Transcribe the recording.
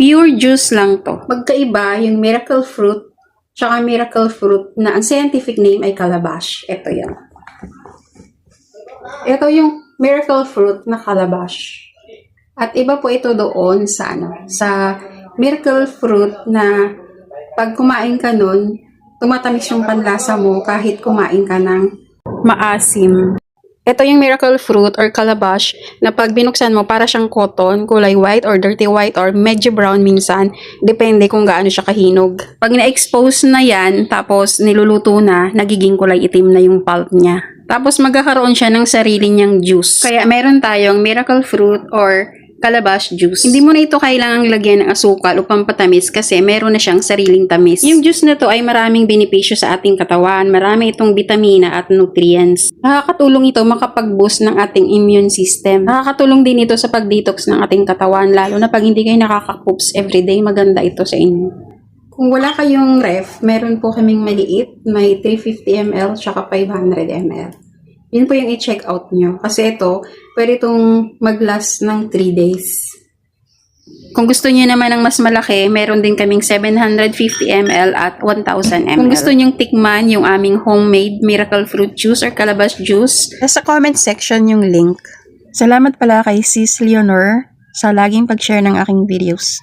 Pure juice lang to. Magkaiba yung miracle fruit tsaka miracle fruit na ang scientific name ay calabash. Ito yan. Ito yung miracle fruit na calabash. At iba po ito doon sa ano, sa miracle fruit na pag kumain ka nun, tumatamis yung panlasa mo kahit kumain ka ng maasim. Ito yung miracle fruit or calabash na pag binuksan mo para siyang cotton, kulay white or dirty white or medyo brown minsan, depende kung gaano siya kahinog. Pag na-expose na yan, tapos niluluto na, nagiging kulay itim na yung pulp niya. Tapos magkakaroon siya ng sarili niyang juice. Kaya meron tayong miracle fruit or calabash juice. Hindi mo na ito kailangang lagyan ng asukal o pampatamis kasi meron na siyang sariling tamis. Yung juice na to ay maraming benepisyo sa ating katawan. Marami itong vitamina at nutrients. Nakakatulong ito makapag-boost ng ating immune system. Nakakatulong din ito sa pag-detox ng ating katawan lalo na pag hindi kayo nakaka-poops everyday. Maganda ito sa inyo. Kung wala kayong ref, meron po kaming maliit. May 350 ml tsaka 500 ml. Yun po yung i-check out nyo. Kasi ito, pwede itong mag-last ng 3 days. Kung gusto niyo naman ng mas malaki, meron din kaming 750 ml at 1000 ml. Kung gusto niyo tikman yung aming homemade miracle fruit juice or calabash juice, Nasa comment section yung link. Salamat pala kay Sis Leonor sa laging pag-share ng aking videos.